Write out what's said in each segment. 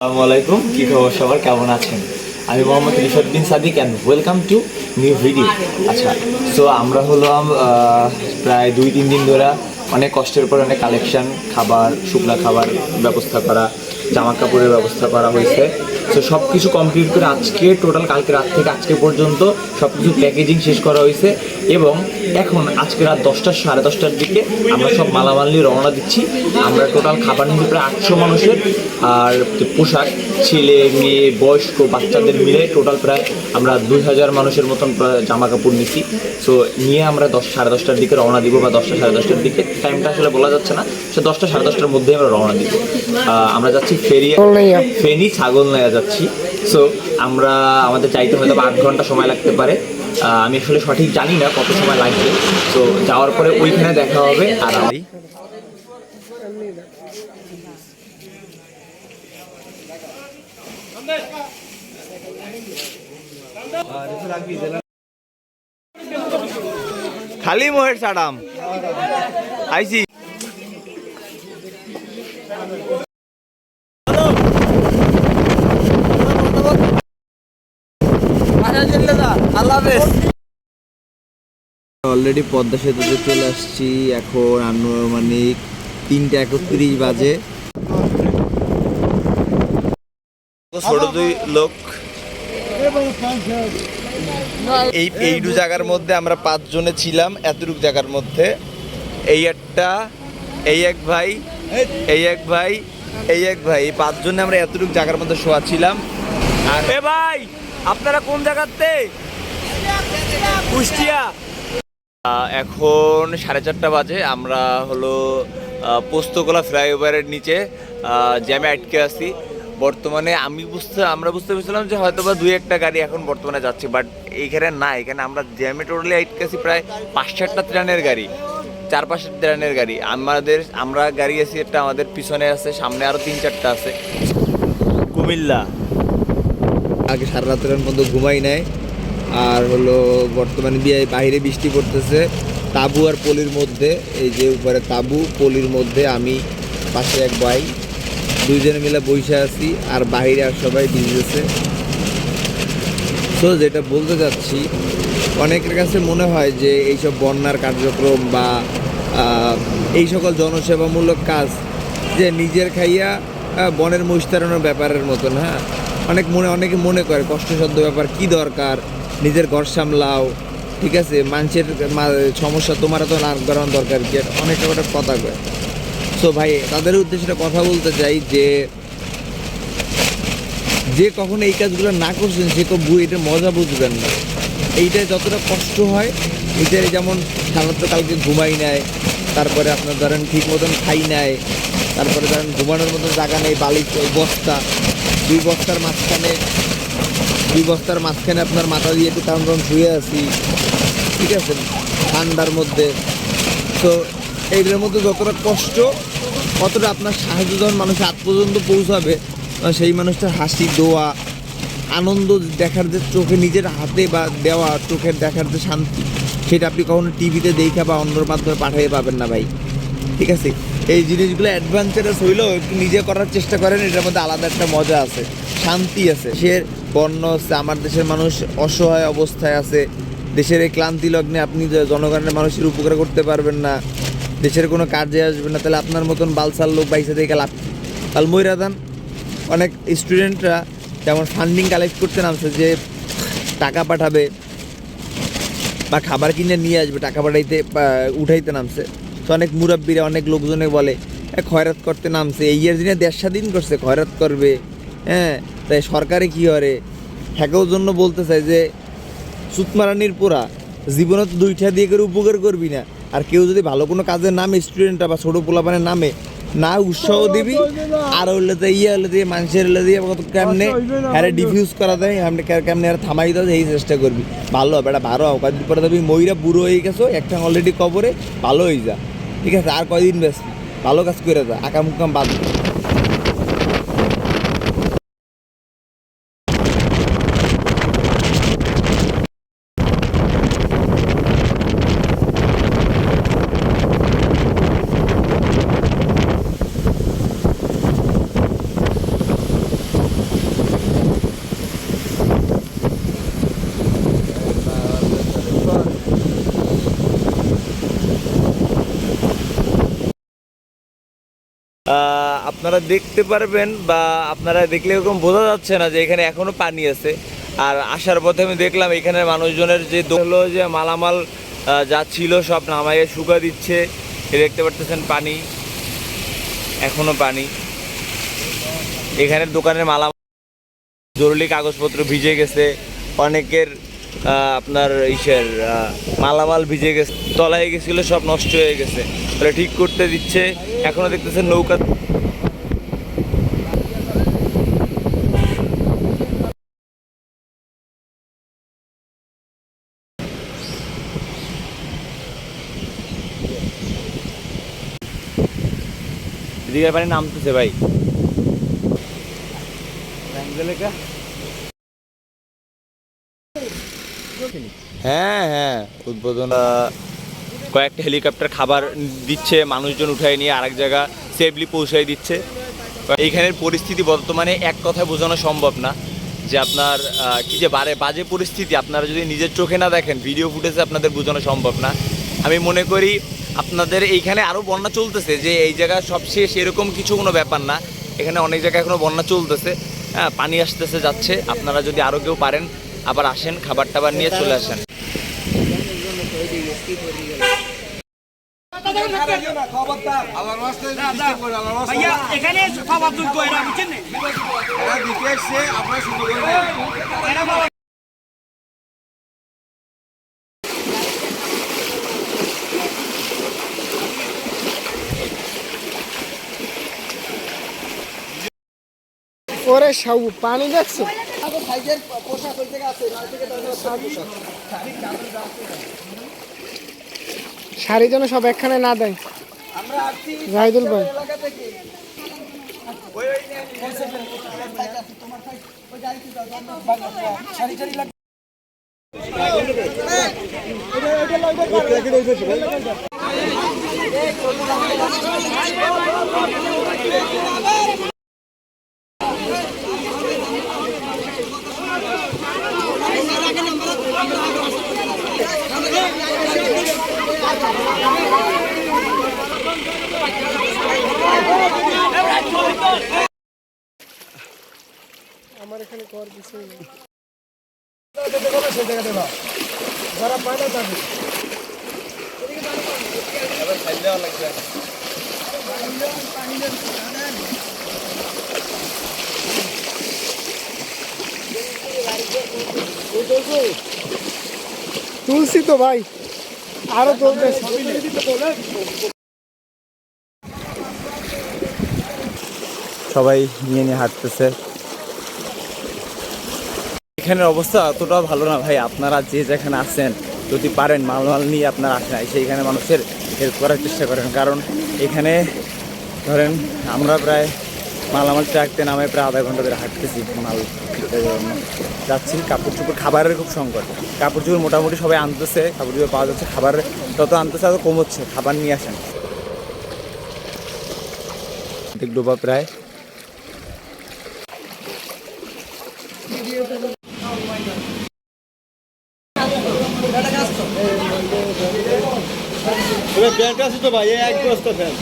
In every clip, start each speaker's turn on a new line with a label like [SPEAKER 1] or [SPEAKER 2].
[SPEAKER 1] আসসালামু আলাইকুম, কি খবর সবার? কেমন আছেন? আমি Mohammad Rifaddin Sadiq and welcome to new video আচ্ছা সো আমরা হলাম প্রায় দুই তিন দিন ধরে অনেক কষ্টের পর অনেক কালেকশন খাবার, শুকনা খাবার ব্যবস্থা করা জামা কাপড়ের ব্যবস্থা করা হয়েছে। সো সব কিছু কমপ্লিট করে আজকে টোটাল কালকে রাত থেকে আজকে পর্যন্ত সব কিছু প্যাকেজিং শেষ করা হয়েছে এবং এখন আজকে রাত দশটা, সাড়ে দশটার দিকে আমরা সব মালামাল নিয়ে রওনা দিচ্ছি। আমরা টোটাল খাবার নিয়ে প্রায় আটশো মানুষের। আর পোশাক, ছেলে, মেয়ে, বয়স্ক, বাচ্চাদের মিলে টোটাল প্রায় আমরা দুই হাজার মানুষের মতন জামা কাপড় নিচ্ছি সো নিয়ে আমরা দশ, সাড়ে দশটার দিকে রওনা দিব বা দশটা, সাড়ে দশটার দিকে। টাইমটা আসলে বলা যাচ্ছে না। সে দশটা, সাড়ে দশটার মধ্যে আমরা রওনা দিব। আমরা যাচ্ছি ফেরি ফেনি ছাগল নেওয়া যাচ্ছি। সো আমরা আমাদের চাইতে হয়তো আট ঘণ্টা সময় লাগতে পারে। আহ, আমি আসলে সঠিক জানি না কত সময় লাগবে। তো যাওয়ার পরে ওইখানে দেখা হবে আর আমি খালি মোহের সাডাম আইসি অলরেডি পদ্মা সেতুতে চলে আসছি, এখন আনুমানিক তিনটা একত্রিশ বাজে। দুই লোক। এই এইটু জায়গার মধ্যে আমরা পাঁচজনে ছিলাম, এতটুকু জায়গার মধ্যে। এই একটা, এই এক ভাই, এই এক ভাই, এই এক ভাই। পাঁচজনে আমরা এতটুকু জায়গার মধ্যে শোয়া ছিলাম। আর এ ভাই! আপনারা কোন জায়গাতে? কুষ্টিয়া। এখন সাড়ে চারটা বাজে আমরা হলো পোস্তকলা ফ্লাইওভারের নিচে জ্যামে আটকে আছি। বর্তমানে আমি বুঝতে আমরা বুঝতে পেরেছিলাম যে হয়তো বা দুই একটা গাড়ি এখন বর্তমানে যাচ্ছে বাট এইখানে না এখানে আমরা জ্যামে টোটালি আটকে আছি প্রায় পাঁচ সাতটা ট্রেনের গাড়ি চার পাঁচটা ট্রেনের গাড়ি। আমাদের আমরা গাড়ি আছি একটা আমাদের পিছনে আছে সামনে আরও তিন চারটা আছে। কুমিল্লা। আগে সারা রাতের মধ্যে ঘুমাই নাই। আর হলো বর্তমানে বিয়ে বাইরে বৃষ্টি পড়তেছে। তাবু আর পলির মধ্যে, এই যে উপরে তাবু, পলির মধ্যে আমি পাশে এক ভাই, দুইজনে মিলে বসে আছি আর বাইরে আর সবাই ভিজেছে তো যেটা বলতে চাচ্ছি, অনেকের কাছে মনে হয় যে এইসব বন্যার কার্যক্রম বা এই সকল জনসেবামূলক কাজ যে নিজের খাইয়া বনের মহিষ্টারণের ব্যাপারের মতন হ্যাঁ? অনেক মনে অনেকে মনে করে, কষ্টসাধ্য ব্যাপার, কি দরকার? নিজের ঘর সামলাও, ঠিক আছে? মানুষের সমস্যা তোমার তো না করানো দরকার, কি অনেকটা একটা কথা কয়। সো ভাই, তাদের উদ্দেশ্যে কথা বলতে চাই যে যে কখনো এই কাজগুলো না করছেন, সে বই এটা মজা বুঝবেন না। এইটায় যতটা কষ্ট হয় এটাই যেমন সাধারণত কালকে ঘুমাই নেয় তারপরে আপনার ধরেন ঠিক মতন খাই নেয় তারপরে ধরেন ঘুমানোর মতন জায়গা নেই বালি বস্তা দুই বস্তার মাঝখানে, দুই বস্তার মাঝখানে আপনার মাথা দিয়ে একটু টান টান শুয়ে আছি ঠিক আছে? ঠান্ডার মধ্যে। তো এইটার মধ্যে যতটা কষ্ট কতটা আপনার সাহায্য যখন মানুষের হাত পর্যন্ত পৌঁছাবে সেই মানুষটার হাসি, দোয়া, আনন্দ দেখার যে চোখে নিজের হাতে বা দেওয়া চোখের দেখার যে শান্তি, সেটা আপনি কখনো টিভিতে দেখা বা অন্যর মাধ্যমে পাঠিয়ে পাবেন না ভাই। ঠিক আছে? এই জিনিসগুলো অ্যাডভেঞ্চারাস হইলেও একটু নিজে করার চেষ্টা করেন, এটার মধ্যে আলাদা একটা মজা আছে, শান্তি আছে। সে বন্য আছে আমার দেশের মানুষ অসহায় অবস্থায় আছে। দেশের এই ক্লান্তি লগ্নে আপনি জনগণের মানুষের উপকার করতে পারবেন না। দেশের কোনো কাজে আসবে না, তাহলে আপনার মতন বালসাল লোক বাইসা থেকে লাভ কি? কাল ময়রা দান, অনেক স্টুডেন্টরা যেমন ফান্ডিং কালেক্ট করতে নামছে যে টাকা পাঠাবে বা খাবার কিনে নিয়ে আসবে, টাকা পাঠাইতে উঠাইতে নামছে। তো অনেক মুরব্বীরা অনেক লোকজনে বলে "এ, খয়রাত করতে নামছে এই ইয়ার দিনে দেড় স্বাধীন করছে খয়রাত করবে। হ্যাঁ তাই সরকারে কি করে? হ্যাকেও জন্য বলতে চাই যে সুতমারানির পোড়া জীবনে তো দুইটা দিয়ে করে উপকার করবি না। আর কেউ যদি ভালো কোনো কাজের নামে স্টুডেন্টরা বা ছোটো পোলাপানের নামে না উৎসাহ দিবি আর হলে তো ইয়ে হলে দিয়ে মানুষের হলে দিয়ে কত কেমনে হ্যাঁ ডিফিউজ করা দেয় আপনি কেমনে আর থামাই দাও এই চেষ্টা করবি। ভালো হবে এটা ভালো হবে। কদিন পরে তুমি ময়রা বুড়ো হয়ে গেছো একটা অলরেডি কবরে ভালো হয়ে যা। ঠিক আছে আর কয়দিন বেশ ভালো কাজ করে যা আকাম উকাম বাদ আপনারা দেখতে পারবেন বা আপনারা দেখলে এরকম বোঝা যাচ্ছে না যে এখানে এখনও পানি আছে। আর আসার পথে আমি দেখলাম এখানের মানুষজনের যে হলো যে মালামাল যা ছিল সব নামাইয়ে শুকা দিচ্ছে। দেখতে পারতেছেন পানি এখনও পানি। এখানের দোকানের মালামাল জরুরি কাগজপত্র ভিজে গেছে। অনেকের আপনার ইসের মালামাল ভিজে গেছে। তলায় গেছিল, সব নষ্ট হয়ে গেছে। ঠিক করতে দিচ্ছে। এখনও দেখতেছেন নৌকা এদিকে পানি নামতেছে ভাই। হ্যাঁ হ্যাঁ উদ্বোধন। কয়েকটা হেলিকপ্টার খাবার দিচ্ছে মানুষজন উঠায় নিয়ে আরেক জায়গা সেফলি পৌঁছায় দিচ্ছে। এইখানের পরিস্থিতি বর্তমানে এক কথায় বোঝানো সম্ভব না যে আপনার কি যে বারে বাজে পরিস্থিতি আপনারা যদি নিজের চোখে না দেখেন ভিডিও ফুটেজে আপনাদের বোঝানো সম্ভব না। আমি মনে করি আপনাদের এইখানে আরও বন্যা চলতেছে যে এই জায়গা সব শেষ এরকম কিছু কোনো ব্যাপার না। এখানে অনেক জায়গায় এখনও বন্যা চলতেছে। হ্যাঁ পানি আসতেছে যাচ্ছে। আপনারা যদি আরও কেউ পারেন আবার আসেন খাবার টাবার নিয়ে চলে আসেন।
[SPEAKER 2] এখানে খাবার দুর্গ এরা বুঝছেন না?
[SPEAKER 3] এরা দিতে এসছে আপনারা শুরু করে
[SPEAKER 2] এরা বাবা
[SPEAKER 4] ওরে সাউ পানি দেখছ? শাড়ি যেন সব একখানে না দেয়। জাহিদুল ভাই। নেই। তুলসি তো ভাই আরও তুলতে
[SPEAKER 1] সবাই নিয়ে নিয়ে হাঁটতেছে। এখানের অবস্থা অতটাও ভালো না ভাই। আপনারা যে যেখানে আছেন, যদি পারেন মালমাল নিয়ে আপনারা আসেন সেইখানে মানুষের হেল্প করার চেষ্টা করেন। কারণ এখানে ধরেন আমরা প্রায় মালামাল ট্রাকতে নামে প্রায় আধা ঘণ্টা ধরে হাঁটতেছি মাল যাচ্ছি, কাপড় চোপড়, খাবারের খুব সংকট। কাপড় চোপড় মোটামুটি সবাই আনতেছে, কাপড় চোপড় পাওয়া যাচ্ছে, খাবার তত আনতেছে তত কমচ্ছে খাবার নিয়ে আসেন। ডোবা প্রায়
[SPEAKER 3] ব্যাংক আছে। তো ভাই এক বস্তা ফ্যান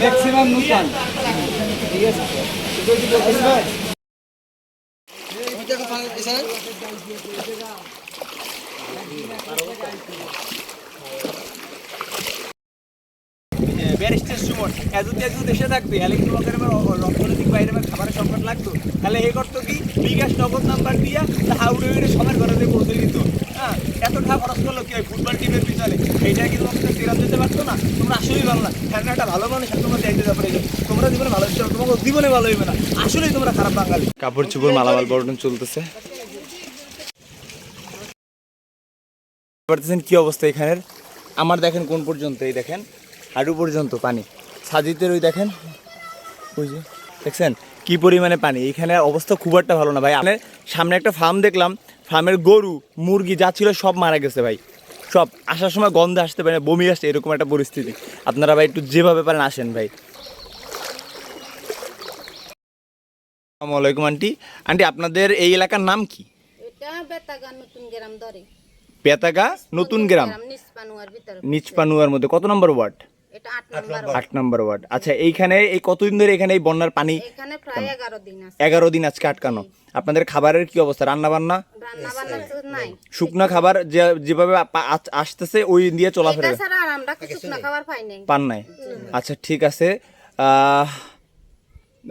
[SPEAKER 3] ম্যাক্সিমাম নূতন
[SPEAKER 2] ব্যারিস্টার সুমন এত এত দেশে থাকবে। তাহলে কিন্তু আমাদের আবার অর্থনৈতিক বাইরে আমার খাবারের সংকট লাগতো? তাহলে এই করতো কি? বিকাশ নগদ নাম্বার দিয়া হাউড়ে উড়ে সবার ঘরে দিয়ে পৌঁছে দিত। হ্যাঁ এত টাকা খরচ করল কি হয় ফুটবল টিমের পিছনে? এইটা কি তোমাকে ফেরত দিতে পারতো না? তোমরা আসলেই ভালো না। কেন একটা ভালো মানুষ তোমরা দেখতে ব্যাপারে তোমরা জীবনে ভালো হচ্ছে তোমাকে জীবনে ভালো হইবে না। আসলেই তোমরা খারাপ বাঙালি।
[SPEAKER 1] কাপড় চোপড় মালামাল বর্ণন চলতেছে। পারতেছেন কি অবস্থা এখানের? আমার দেখেন কোন পর্যন্ত এই দেখেন। হাঁটু পর্যন্ত পানি। সাজিদের ওই দেখেন বুঝলি দেখছেন? কী পরিমাণে পানি? এখানে অবস্থা খুব একটা ভালো না ভাই। আপনার সামনে একটা ফার্ম দেখলাম ফার্মের গরু মুরগি যা ছিল সব মারা গেছে ভাই। সব আসার সময় গন্ধ আসতে পারে বমি আসছে এরকম একটা পরিস্থিতি। আপনারা ভাই একটু যেভাবে পারেন আসেন ভাই। আসসালামাইকুম আন্টি। আন্টি আপনাদের এই এলাকার নাম কি? পেতাগা নতুন গ্রাম নিচপানুয়ার মধ্যে। কত নম্বর ওয়ার্ড?
[SPEAKER 5] এটা আট নম্বর
[SPEAKER 1] ওয়ার্ড। আচ্ছা এইখানে এই কতদিন ধরে এখানে এই বন্যার পানি
[SPEAKER 5] এখানে প্রায় এগারো দিন
[SPEAKER 1] এগারো দিন আজকে আটকানো। আপনাদের খাবারের কি অবস্থা? রান্না বান্না
[SPEAKER 5] রান্না বান্না তো নাই।
[SPEAKER 1] শুকনো খাবার যে যেভাবে আসতেছে ওই দিয়ে চলাফেরা।
[SPEAKER 5] এটা ছাড়া আর আমরা কিছু না খাবার পাই নাই।
[SPEAKER 1] পান নাই? আচ্ছা ঠিক আছে। আহ,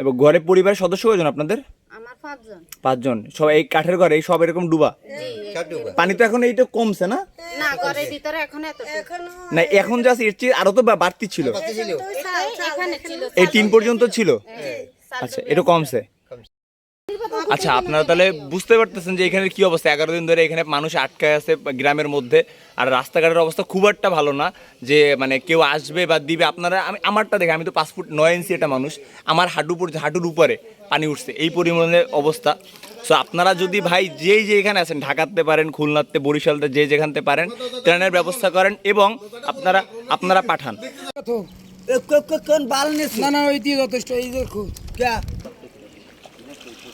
[SPEAKER 1] এবার ঘরে পরিবারের সদস্য কয়জন আপনাদের?
[SPEAKER 5] পাঁচজন।
[SPEAKER 1] পাঁচজন। সব এই কাঠের ঘরে এই সব এরকম ডুবা? পানি তো এখন এইটা কমছে না?
[SPEAKER 5] না এখন এত
[SPEAKER 1] না এখন যা এর চেয়ে আরও তো বাড়তি
[SPEAKER 5] ছিল।
[SPEAKER 1] এই তিন পর্যন্ত ছিল? আচ্ছা এটা কমছে। আচ্ছা আপনারা তাহলে বুঝতে পারতেছেন যে এখানে কি অবস্থা। এগারো দিন ধরে এখানে মানুষ আটকায় আছে গ্রামের মধ্যে। আর রাস্তাঘাটের অবস্থা খুব একটা ভালো না যে মানে কেউ আসবে বা দিবে। আপনারা আমি আমারটা দেখে আমি তো পাঁচ ফুট নয় ইঞ্চি এটা মানুষ। আমার হাঁটু পর হাঁটুর উপরে। পানি উঠছে এই পরিমাণে অবস্থা। সো আপনারা যদি ভাই যেই যে এখানে আছেন ঢাকাতে পারেন খুলনাতে বরিশালতে যে যেখানতে পারেন ট্রেনের ব্যবস্থা করেন এবং আপনারা আপনারা পাঠান।
[SPEAKER 4] না না ওই দিয়ে যথেষ্ট এই দেখো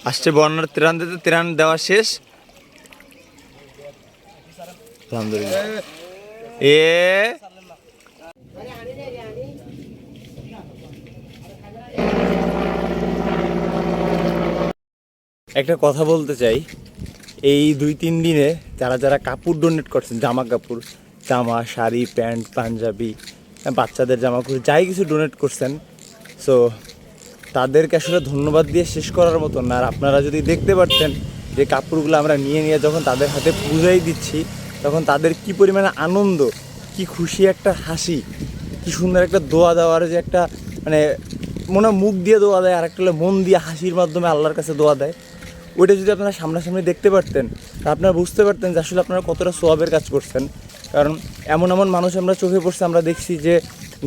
[SPEAKER 1] আসছে বন্যার ত্রাণ দিতে ত্রাণ দেওয়া শেষ। আলহামদুলিল্লাহ। এ একটা কথা বলতে চাই। এই দুই তিন দিনে যারা যারা কাপড় ডোনেট করছেন, জামা কাপড়, জামা, শাড়ি, প্যান্ট, পাঞ্জাবি, বাচ্চাদের জামা কাপড়, যাই কিছু ডোনেট করছেন সো তাদেরকে আসলে ধন্যবাদ দিয়ে শেষ করার মতন না। আর আপনারা যদি দেখতে পারতেন যে কাপড়গুলো আমরা নিয়ে নিয়ে যখন তাদের হাতে পুজাই দিচ্ছি, তখন তাদের কি পরিমাণে আনন্দ, কি খুশি একটা হাসি, কি সুন্দর একটা দোয়া দেওয়ার যে একটা মানে মনে মুখ দিয়ে দোয়া দেয় আর একটা মন দিয়ে হাসির মাধ্যমে আল্লাহর কাছে দোয়া দেয়। ওইটা যদি আপনারা সামনাসামনি দেখতে পারতেন আপনারা বুঝতে পারতেন যে আসলে আপনারা কতটা সোয়াবের কাজ করছেন। কারণ এমন এমন মানুষ আমরা চোখে পড়ছে, আমরা দেখছি যে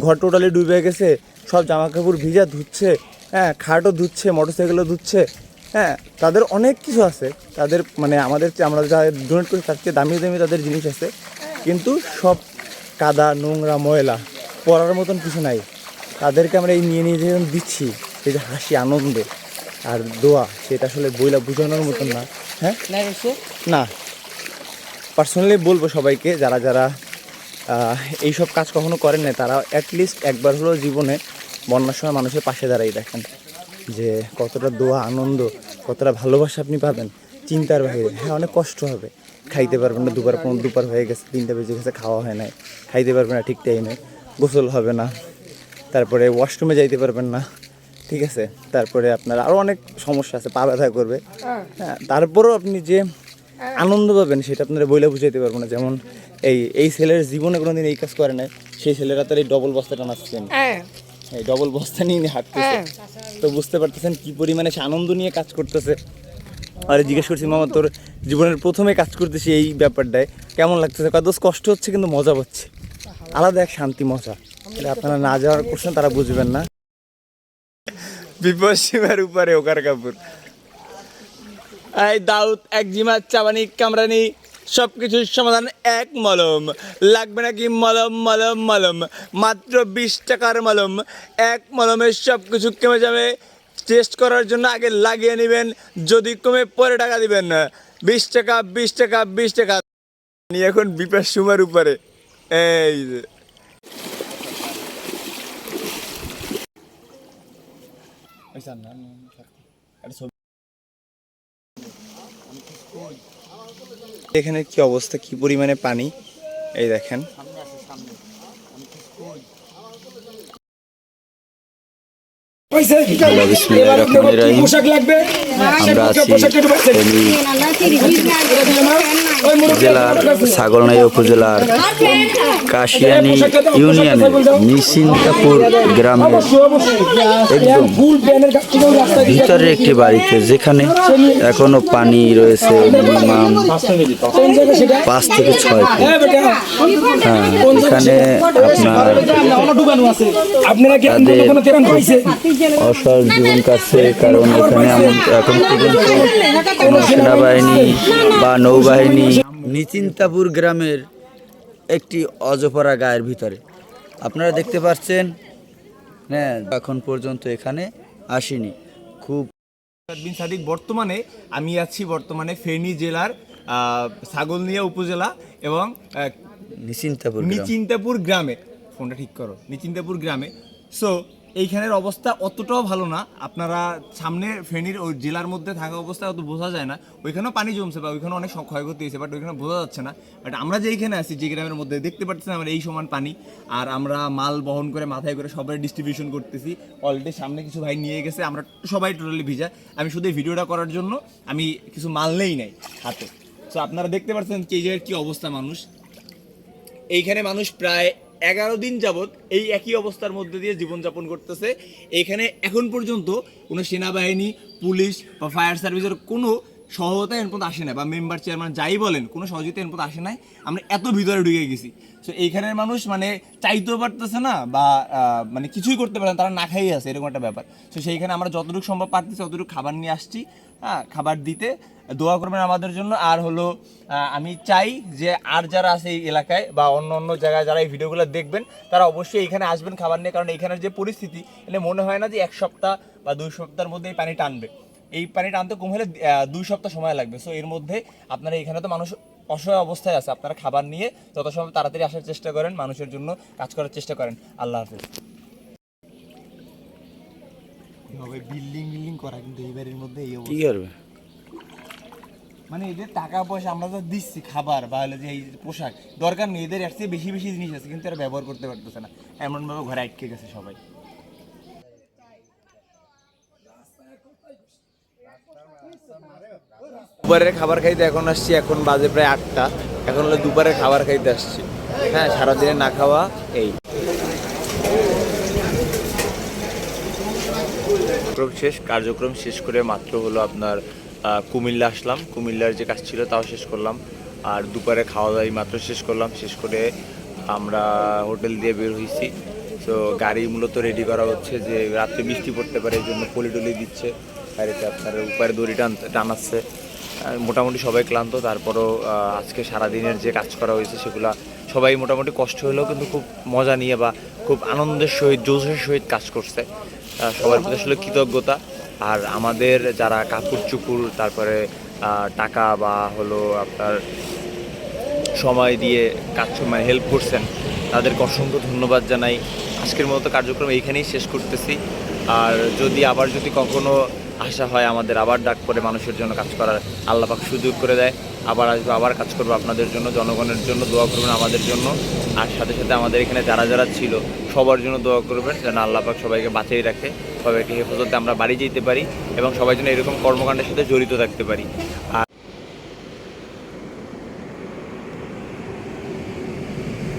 [SPEAKER 1] ঘর টোটালি ডুবে গেছে, সব জামা কাপড় ভিজা ধুচ্ছে হ্যাঁ খাটও ধুচ্ছে, মোটরসাইকেলও ধুচ্ছে হ্যাঁ তাদের অনেক কিছু আছে। তাদের মানে আমাদের আমরা যা ডোনেট করি, তার চেয়ে দামি দামি তাদের জিনিস আছে। কিন্তু সব কাদা, নোংরা, ময়লা পড়ার মতন কিছু নাই। তাদেরকে আমরা এই নিয়ে নিয়ে দিচ্ছি সেই যে হাসি, আনন্দ। আর দোয়া সেটা আসলে বইলা বোঝানোর মতন না। হ্যাঁ? না পার্সোনালি বলব সবাইকে যারা যারা এইসব কাজ কখনো করেন না তারা অ্যাটলিস্ট একবার হলেও জীবনে বন্যার সময় মানুষের পাশে দাঁড়াই দেখেন। যে কতটা দোয়া আনন্দ কতটা ভালোবাসা আপনি পাবেন চিন্তার বাইরে। হ্যাঁ অনেক কষ্ট হবে। খাইতে পারবেন না দুবার পনেরো দুবার হয়ে গেছে তিনটা বেজে গেছে খাওয়া হয় নাই। খাইতে পারবেন না ঠিক টাইমে গোসল হবে না। তারপরে ওয়াশরুমে যাইতে পারবেন না। ঠিক আছে? তারপরে আপনার আরও অনেক সমস্যা আছে পা ব্যথা করবে। হ্যাঁ। তারপরেও আপনি যে আনন্দ পাবেন সেটা আপনারা বইলে বুঝাইতে পারব না। যেমন এই এই ছেলের জীবনে কোনোদিন এই কাজ করে নাই সেই ছেলেরা তার এই ডবল বস্তা টানাচ্ছেন।
[SPEAKER 4] হ্যাঁ।
[SPEAKER 1] এই ডবল বস্তা নিয়ে হাঁটতেছে। তো বুঝতে পারতেছেন কি পরিমাণে সে আনন্দ নিয়ে কাজ করতেছে। আরে জিজ্ঞেস করছি মামা তোর জীবনের প্রথমে কাজ করতেছি এই ব্যাপারটায় কেমন লাগতেছে? কত কষ্ট হচ্ছে কিন্তু মজা পাচ্ছে। আলাদা এক শান্তি মজা। এটা আপনারা না যাওয়ার করছেন তারা বুঝবেন না। বিপদ উপরে ওকার কাপুর এই দাউদ, এক জিমা চাবানি কামরানি সব কিছুর সমাধান এক মলম। লাগবে নাকি মলম মলম মলম? মাত্র বিশ টাকার মলম। এক মলমে সব কিছু কমে যাবে। টেস্ট করার জন্য আগে লাগিয়ে নেবেন। যদি কমে, পরে টাকা দিবেন বিশ টাকা বিশ টাকা বিশ টাকা। এখন বিপাস সুমার উপরে। এই যে এখানে কি অবস্থা? কি পরিমাণে পানি? এই দেখেন।
[SPEAKER 6] আমরা আছি জেলার ছাগলনাই উপজেলার কাশিয়ানি ইউনিয়নের নিশিন্তাপুর গ্রামের একদম ভিতরের একটি বাড়িতে যেখানে এখনও পানি রয়েছে মিনিমাম পাঁচ থেকে ছয় ফুট। হ্যাঁ এখানে আপনার অসহায় জীবন কাটছে কারণ এখানে এমন এখন পর্যন্ত কোনো সেনাবাহিনী বা নৌবাহিনী নিচিন্তাপুর গ্রামের একটি অজপরা গায়ের ভিতরে। আপনারা দেখতে পাচ্ছেন হ্যাঁ এখন পর্যন্ত এখানে আসেনি। খুব বিন সাদিক বর্তমানে আমি আছি বর্তমানে ফেনী জেলার আহ, ছাগলনিয়া উপজেলা এবং
[SPEAKER 1] নিচিন্তাপুর
[SPEAKER 6] নিচিন্তাপুর গ্রামে। ফোনটা ঠিক করো নিচিন্তাপুর গ্রামে। সো এইখানের অবস্থা অতটাও ভালো না। আপনারা সামনে ফেনীর ওই জেলার মধ্যে থাকা অবস্থা অত বোঝা যায় না। ওইখানেও পানি জমছে বা ওইখানে অনেক ক্ষয়ক্ষতি হয়েছে বাট ওইখানে বোঝা যাচ্ছে না। বাট আমরা যে এইখানে আছি, যে গ্রামের মধ্যে, দেখতে পাচ্ছি আমরা এই সমান পানি। আর আমরা মাল বহন করে, মাথায় করে সবাই ডিস্ট্রিবিউশন করতেছি। অলরেডি সামনে কিছু ভাই নিয়ে গেছে, আমরা সবাই টোটালি ভিজা। আমি শুধু এই ভিডিওটা করার জন্য আমি কিছু মাল নেই নাই হাতে। সো আপনারা দেখতে পাচ্ছেন কি জায়গার কি অবস্থা মানুষ। এইখানে মানুষ প্রায় এগারো দিন যাবৎ এই একই অবস্থার মধ্যে দিয়ে জীবনযাপন করতেছে। এখানে এখন পর্যন্ত কোনো সেনাবাহিনী, পুলিশ বা ফায়ার সার্ভিসের কোনো সহায়তা এর আসে না, বা মেম্বার চেয়ারম্যান যাই বলেন, কোনো সহযোগিতা এর আসে নাই, আমরা এত ভিতরে ঢুকে গেছি। সো এইখানের মানুষ মানে চাইতেও পারতেছে না, বা মানে কিছুই করতে পারে না, তারা না খাইয়ে আছে, এরকম একটা ব্যাপার। তো সেইখানে আমরা যতটুকু সম্ভব পারতেছি, ততটুকু খাবার নিয়ে আসছি হ্যাঁ খাবার দিতে, দোয়া করবেন আমাদের জন্য। আর হলো আমি চাই যে আর যারা আছে এই এলাকায়, বা অন্য অন্য জায়গায় যারা এই ভিডিওগুলো দেখবেন, তারা অবশ্যই এখানে আসবেন খাবার নিয়ে, কারণ এখানের যে পরিস্থিতি এলে মনে হয় না যে এক সপ্তাহ বা দুই সপ্তাহের মধ্যে এই পানি টানবে। এই পানিটা আনতে কম হলে দুই সপ্তাহ সময় লাগবে। সো এর মধ্যে আপনারা এখানে তো মানুষ অসহায় অবস্থায় আছে। আপনারা খাবার নিয়ে যত সম্ভব তাড়াতাড়ি আসার চেষ্টা করেন মানুষের জন্য কাজ করার চেষ্টা করেন। আল্লাহ হাফিজ। বিল্ডিং বিল্ডিং করা কিন্তু এই বাড়ির মধ্যে এই
[SPEAKER 1] কি করবে?
[SPEAKER 6] মানে এদের টাকা পয়সা আমরা তো দিচ্ছি খাবার বা হলো যে এই পোশাক দরকার নেই। এদের চেয়ে বেশি বেশি জিনিস আছে কিন্তু এরা ব্যবহার করতে পারতেছে না। এমনভাবে ঘরে আটকে গেছে সবাই।
[SPEAKER 7] দুপুরের খাবার খাইতে এখন আসছি, এখন বাজে প্রায় আটটা। এখন হলো দুপুরের খাবার খাইতে আসছি। হ্যাঁ সারাদিনে না খাওয়া, এই।
[SPEAKER 1] কার্যক্রম শেষ কার্যক্রম শেষ করে মাত্র হলো আপনার কুমিল্লা আসলাম। কুমিল্লার যে কাজ ছিল তাও শেষ করলাম। আর দুপুরে খাওয়া দাওয়া মাত্র শেষ করলাম। শেষ করে আমরা হোটেল দিয়ে বের হয়েছি তো গাড়ি মূলত রেডি করা হচ্ছে যে রাত্রে বৃষ্টি পড়তে পারে, এই জন্য পলি টলি দিচ্ছে গাড়িতে আপনার উপরে দড়ি টান টানাচ্ছে। মোটামুটি সবাই ক্লান্ত, তারপরও আজকে সারাদিনের যে কাজ করা হয়েছে সেগুলা সবাই মোটামুটি কষ্ট হলেও কিন্তু খুব মজা নিয়ে বা খুব আনন্দের সহিত জোশের সহিত কাজ করছে। সবার প্রতি আসলে কৃতজ্ঞতা। আর আমাদের যারা কাপড় চুপুর তারপরে টাকা বা হলো আপনার সময় দিয়ে কাজ মানে হেল্প করছেন, তাদেরকে অসংখ্য ধন্যবাদ জানাই। আজকের মতো কার্যক্রম এইখানেই শেষ করতেছি। আর যদি আবার যদি কখনো আশা হয় আমাদের আবার ডাক করে মানুষের জন্য কাজ করার আল্লাহ পাক সুযোগ করে দেয়। আবার আসব, আবার কাজ করব আপনাদের জন্য, জনগণের জন্য দোয়া করবেন আমাদের জন্য। আর সাথে সাথে আমাদের এখানে যারা যারা ছিল, সবার জন্য দোয়া করবেন যেন আল্লাহ পাক সবাইকে বাঁচিয়ে রাখে, সবাইকে হেফাজতে আমরা বাড়ি যেতে পারি এবং সবাই যেন এরকম কর্মকাণ্ডের সাথে জড়িত থাকতে পারি। আর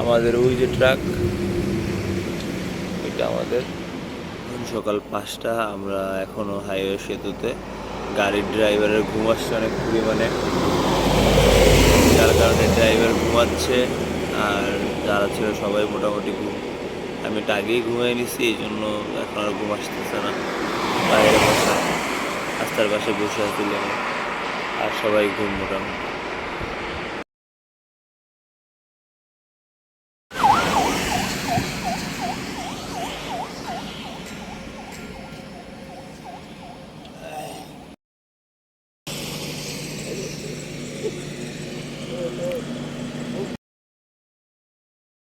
[SPEAKER 1] আমাদের ওই যে ট্রাক, এটা আমাদের এখন সকাল পাঁচটা, আমরা এখনও হাইওয়ে সেতুতে। গাড়ির ড্রাইভারের ঘুম আসছে অনেক পরিমাণে যার কারণে ড্রাইভার ঘুমাচ্ছে, আর যারা ছিল সবাই মোটামুটি ঘুম আমি একটু আগেই ঘুমিয়ে নিছি, এই জন্য এখন আর ঘুম আসতেছে না। বাইরে বসা রাস্তার পাশে বসে আসছিলাম আর সবাই ঘুম মোটামুটি।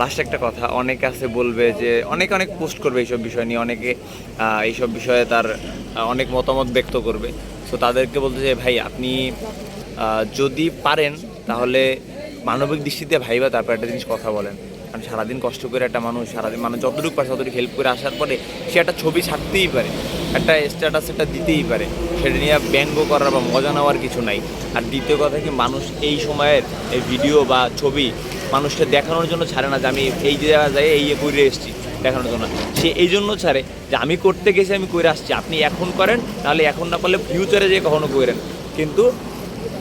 [SPEAKER 1] লাস্ট একটা কথা, অনেকে আছে বলবে যে, অনেকে অনেক পোস্ট করবে এইসব বিষয় নিয়ে, অনেকে এইসব বিষয়ে তার অনেক মতামত ব্যক্ত করবে। সো তাদেরকে বলতে যে ভাই, আপনি যদি পারেন, তাহলে মানবিক দৃষ্টিতে ভাইবা তারপর একটা জিনিস কথা বলেন। কারণ সারাদিন কষ্ট করে একটা মানুষ, সারাদিন মানে যতটুকু পারে, ততটুকু হেল্প করে আসার পরে সে একটা ছবি ছাড়তেই পারে। একটা স্ট্যাটাস একটা দিতেই পারে। সেটা নিয়ে ব্যঙ্গ করার বা মজা নেওয়ার কিছু নাই। আর দ্বিতীয় কথা কি, মানুষ এই সময়ের এই ভিডিও বা ছবি মানুষকে দেখানোর জন্য ছাড়ে না যে আমি এই জায়গায় যাই, এই করে এসেছি দেখানোর জন্য। সে এই জন্য ছাড়ে যে আমি করতে গেছি, আমি করে আসছি। আপনি এখন করেন তাহলে এখন না পারলে ফিউচারে যে কখনো করেন। কিন্তু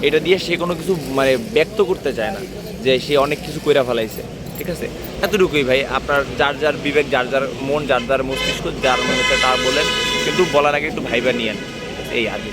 [SPEAKER 1] এটা দিয়ে সে কোনো কিছু মানে ব্যক্ত করতে চায় না যে সে অনেক কিছু কইরা ফেলাইছে। ঠিক আছে? এতটুকুই ভাই। আপনার যার যার বিবেক, যার যার মন, যার যার মস্তিষ্ক, যার মনে হচ্ছে তা বলেন। কিন্তু বলার আগে একটু ভাইবা নিয়েন। এই আর কিছু